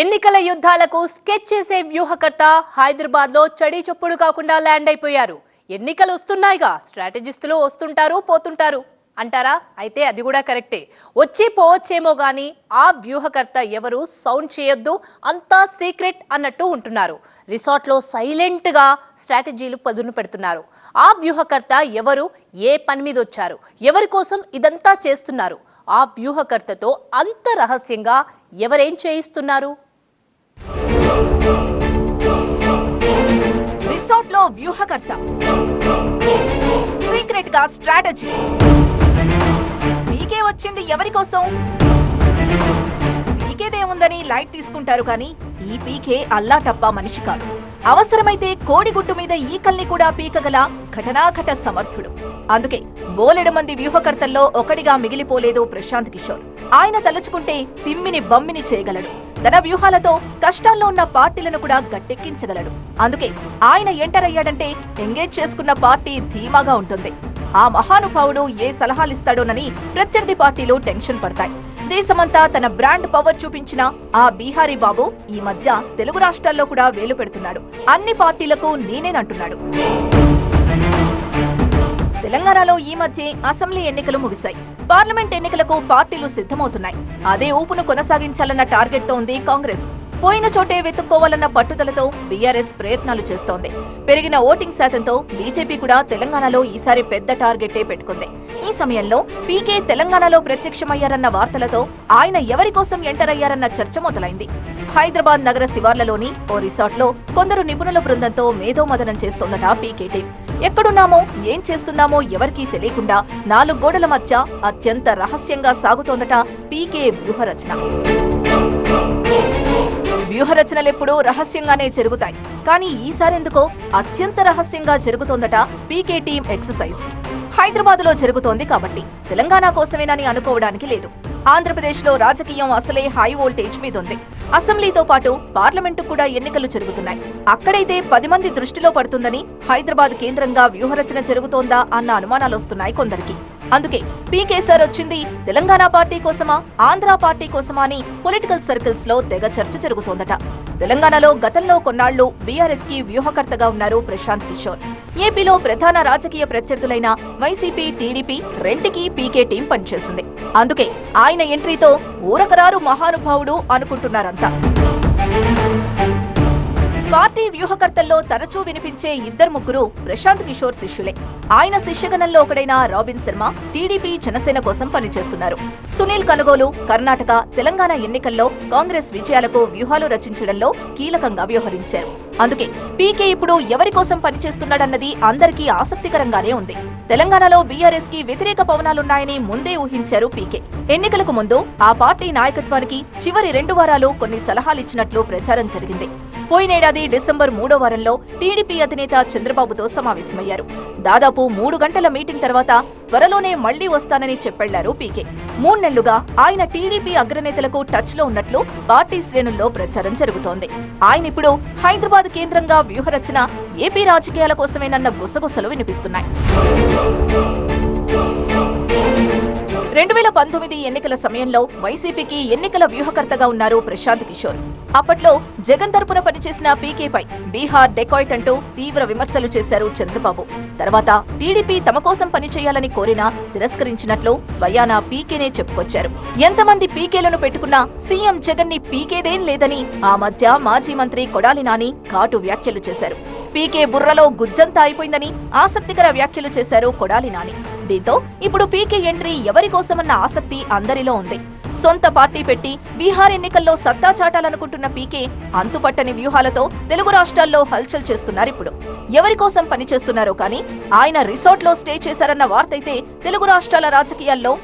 ఎన్నికల యుద్ధాలకు స్కెచ్ చేసే వ్యూహకర్త హైదరాబాద్లో చడి చప్పుడు కాకుండా ల్యాండ్ అయిపోయారు. ఎన్నికలు వస్తున్నాయిగా స్ట్రాటజిస్టులు వస్తుంటారు పోతుంటారు. అంటారా? అయితే అది కూడా కరెక్టే. వచ్చి పోవచ్చేమో గాని ఆ వ్యూహకర్త ఎవరు సౌండ్ చేయొద్దు అంతా సీక్రెట్ అన్నట్టు ఉంటున్నారు. రిసార్ట్లో సైలెంట్గా స్ట్రాటజీలు పదును పెడుతున్నారు. ఆ వ్యూహకర్త ఎవరు? ఏ పని మీద వచ్చారు? ఎవరి కోసం ఇదంతా చేస్తున్నారు? ఆ వ్యూహకర్తతో అంత రహస్యంగా ఎవరేం చేయిస్తున్నారు? రిసార్ట్లో వ్యూహకర్త. సీక్రెట్గా స్ట్రాటజీ. మీకే వచ్చింది ఎవరి కోసం? పీకేదేముందని లైట్ తీసుకుంటారు కానీ ఈ పీకే అల్లా టప్పా మనిషి కాదు. అవసరమైతే కోడిగుడ్డు మీద ఈకల్ని కూడా పీకగల ఘటనాఘట సమర్థుడు. అందుకే బోలెడు మంది వ్యూహకర్తల్లో ఒకడిగా మిగిలిపోలేదు ప్రశాంత్ కిషోర్. ఆయన తలుచుకుంటే తిమ్మిని బమ్మిని చేయగలడు. తన వ్యూహాలతో కష్టాల్లో ఉన్న పార్టీలను కూడా గట్టెక్కించగలడు. అందుకే ఆయన ఎంటర్ అయ్యాడంటే ఎంగేజ్ చేసుకున్న పార్టీ ధీమాగా ఉంటుంది. ఆ మహానుభావుడు ఏ సలహాలిస్తాడోనని ప్రత్యర్థి పార్టీలు టెన్షన్ పడతాయి. దేశమంతా తన బ్రాండ్ పవర్ చూపించిన ఆ బీహారీ బాబు ఈ మధ్య తెలుగు రాష్ట్రాల్లో కూడా వేలు పెడుతున్నాడు. అన్ని పార్టీలకు నేనేనంటున్నాడు. తెలంగాణలో ఈ మధ్య అసెంబ్లీ ఎన్నికలు ముగిశాయి. పార్లమెంట్ ఎన్నికలకు పార్టీలు సిద్ధమవుతున్నాయి. అదే ఊపును కొనసాగించాలన్న టార్గెట్తో ఉంది కాంగ్రెస్. పోయిన చోటే వెతుక్కోవాలన్న పట్టుదలతో బీఆర్ఎస్ ప్రయత్నాలు చేస్తోంది. పెరిగిన ఓటింగ్ శాతంతో బీజేపీ కూడా తెలంగాణలో ఈసారి పెద్ద టార్గెటే పెట్టుకుంది. ఈ సమయంలో పీకే తెలంగాణలో ప్రత్యక్షమయ్యారన్న వార్తలతో ఆయన ఎవరి కోసం ఎంటర్ అయ్యారన్న చర్చ మొదలైంది. హైదరాబాద్ నగర శివార్లలోని ఓ రిసార్ట్లో కొందరు నిపుణుల బృందంతో మేధోమదనం చేస్తోందట పీకే టీం. ఎక్కడున్నామో ఏం చేస్తున్నామో ఎవరికీ తెలియకుండా నాలుగు గోడల మధ్య అత్యంత రహస్యంగా సాగుతోందట పీకే వ్యూహరచన. వ్యూహరచనలెప్పుడూ రహస్యంగానే జరుగుతాయి. కానీ ఈసారి ఎందుకో అత్యంత రహస్యంగా జరుగుతోందట పీకే టీం ఎక్సర్సైజ్. హైదరాబాద్లో జరుగుతోంది కాబట్టి తెలంగాణ కోసమేనని అనుకోవడానికి లేదు. ఆంధ్రప్రదేశ్లో రాజకీయం అసలే హై వోల్టేజ్ మీద ఉంది అసెంబ్లీతో పాటు పార్లమెంటు కూడా ఎన్నికలు జరుగుతున్నాయి. అక్కడైతే పది మంది దృష్టిలో పడుతుందని హైదరాబాద్ కేంద్రంగా వ్యూహరచన జరుగుతోందా అన్న అనుమానాలొస్తున్నాయి కొందరికి. అందుకే పీకేసార్ వచ్చింది తెలంగాణ పార్టీ కోసమా ఆంధ్ర పార్టీ కోసమా అని పొలిటికల్ సర్కిల్స్లో తెగ చర్చ జరుగుతోందట. తెలంగాణలో గతంలో కొన్నాళ్ళు బీఆర్ఎస్కి వ్యూహకర్తగా ఉన్నారు ప్రశాంత్ కిషోర్. ఏపీలో ప్రధాన రాజకీయ ప్రత్యర్థులైన వైసీపీ టీడీపీ రెంటికి పీకే టీం పనిచేసింది. అందుకే ఆయన ఎంట్రీతో ఊరకరారు మహానుభావుడు అనుకుంటున్నారంతా పార్టీ వ్యూహకర్తల్లో తరచూ వినిపించే ఇద్దరు ముగ్గురు ప్రశాంత్ కిషోర్ శిష్యులే. ఆయన శిష్యగణంలో ఒకడైన రాబిన్ శర్మ టీడీపీ జనసేన కోసం పనిచేస్తున్నారు. సునీల్ కనుగోలు కర్ణాటక తెలంగాణ ఎన్నికల్లో కాంగ్రెస్ విజయాలకు వ్యూహాలు రచించడంలో కీలకంగా వ్యవహరించారు. అందుకే పీకే ఇప్పుడు ఎవరి కోసం పనిచేస్తున్నాడన్నది అందరికీ ఆసక్తికరంగానే ఉంది. తెలంగాణలో బీఆర్ఎస్కి వ్యతిరేక పవనాలున్నాయని ముందే ఊహించారు పీకే. ఎన్నికలకు ముందు ఆ పార్టీ నాయకత్వానికి చివరి రెండు వారాలు కొన్ని సలహాలిచ్చినట్లు ప్రచారం జరిగింది. పోయినేడాది డిసెంబర్ మూడో వారంలో టీడీపీ అధినేత చంద్రబాబుతో సమావేశమయ్యారు. దాదాపు మూడు గంటల మీటింగ్ తర్వాత త్వరలోనే మళ్ళీ వస్తానని చెప్పెళ్ళారు పీకే. మూడు నెలలుగా ఆయన టీడీపీ అగ్రనేతలకు టచ్లో ఉన్నట్లు పార్టీ శ్రేణుల్లో ప్రచారం జరుగుతోంది. ఆయన ఇప్పుడు హైదరాబాద్ కేంద్రంగా వ్యూహరచన ఏపీ రాజకీయాల కోసమేనన్న గుసగుసలు వినిపిస్తున్నాయి. రెండు వేల పంతొమ్మిది ఎన్నికల సమయంలో వైసీపీకి ఎన్నికల వ్యూహకర్తగా ఉన్నారు ప్రశాంత్ కిషోర్. అప్పట్లో జగన్ తరపున పనిచేసిన పీకేపై బీహార్ డెకాయిట్ అంటూ తీవ్ర విమర్శలు చేశారు చంద్రబాబు. తర్వాత టీడీపీ తమ కోసం పనిచేయాలని కోరినా తిరస్కరించినట్లు స్వయానా పీకేనే చెప్పుకొచ్చారు. ఎంతమంది పీకేలను పెట్టుకున్నా సీఎం జగన్ని పీకేదేం లేదని ఆ మధ్య మాజీ మంత్రి కొడాలి నాని ఘాటు వ్యాఖ్యలు చేశారు. పీకే బుర్రలో గుజ్జంతా అయిపోయిందని ఆసక్తికర వ్యాఖ్యలు చేశారు కొడాలి నాని. దీంతో ఇప్పుడు పీకే ఎంట్రీ ఎవరి కోసమన్న ఆసక్తి అందరిలో ఉంది. సొంత పార్టీ పెట్టి బీహార్ ఎన్నికల్లో సత్తా చాటాలనుకుంటున్న పీకే అంతుపట్టని వ్యూహాలతో తెలుగు రాష్ట్రాల్లో హల్చల్ చేస్తున్నారు ఇప్పుడు. ఎవరి కోసం పనిచేస్తున్నారో కానీ ఆయన రిసార్ట్లో స్టే చేశారన్న వార్తైతే తెలుగు రాష్ట్రాల రాజకీయాల్లో